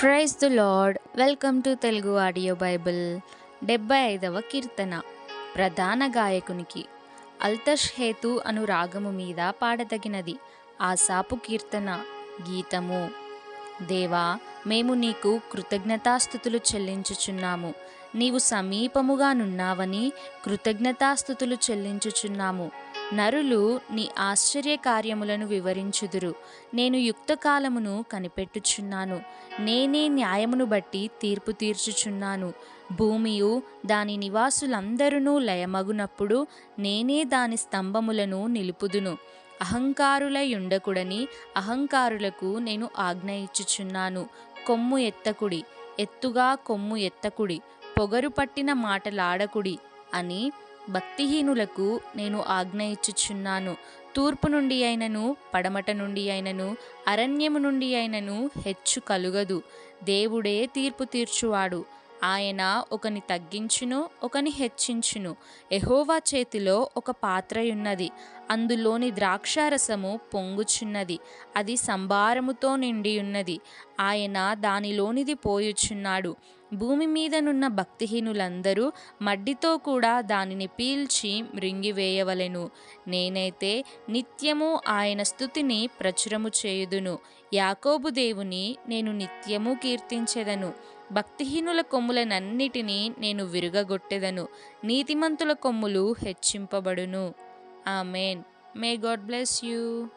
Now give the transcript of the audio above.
Praise the Lord welcome to Telugu audio bible డెబ్బై ఐదవ కీర్తన. ప్రధాన గాయకునికి అల్తష్ హేతు అను రాగము మీద పాడదగినది ఆసాపు కీర్తన గీతము. దేవా మేము నీకు కృతజ్ఞతాస్థుతులు చెల్లించుచున్నాము. నీవు సమీపముగా నున్నావని కృతజ్ఞతాస్థుతులు చెల్లించుచున్నాము. నరులు నీ ఆశ్చర్య కార్యములను వివరించుదురు. నేను యుక్తకాలమును కనిపెట్టుచున్నాను. నేనే న్యాయమును బట్టి తీర్పు తీర్చుచున్నాను. భూమియు దాని నివాసులందరూ లయమగునప్పుడు నేనే దాని స్తంభములను నిలుపుదును. అహంకారులయుండకుడని అహంకారులకు నేను ఆజ్ఞ ఇచ్చుచున్నాను. కొమ్ము ఎత్తకుడి ఎత్తుగా కొమ్ము ఎత్తకుడి పొగరు పట్టిన మాటలాడకుడి అని భక్తిహీనులకు నేను ఆజ్ఞ ఇచ్చుచున్నాను. తూర్పు నుండి అయినను పడమట నుండి అయినను అరణ్యము నుండి అయినను హెచ్చు కలుగదు. దేవుడే తీర్పు తీర్చువాడు. ఆయన ఒకని తగ్గించును ఒకని హెచ్చించును. ఎహోవా చేతిలో ఒక పాత్రయున్నది. అందులోని ద్రాక్షారసము పొంగుచున్నది. అది సంభారముతో నిండి ఉన్నది ఆయన దానిలోనిది పోయుచున్నాడు. భూమి మీదనున్న భక్తిహీనులందరూ మడ్డితో కూడా దానిని పీల్చి మృంగివేయవలెను. నేనైతే నిత్యము ఆయన స్థుతిని ప్రచురము చేయుదును. యాకోబు దేవుని నేను నిత్యము కీర్తించెదను. భక్తిహీనుల కొమ్ములనన్నిటినీ నేను విరుగగొట్టెదను. నీతిమంతుల కొమ్ములు హెచ్చింపబడును. Amen. May God bless you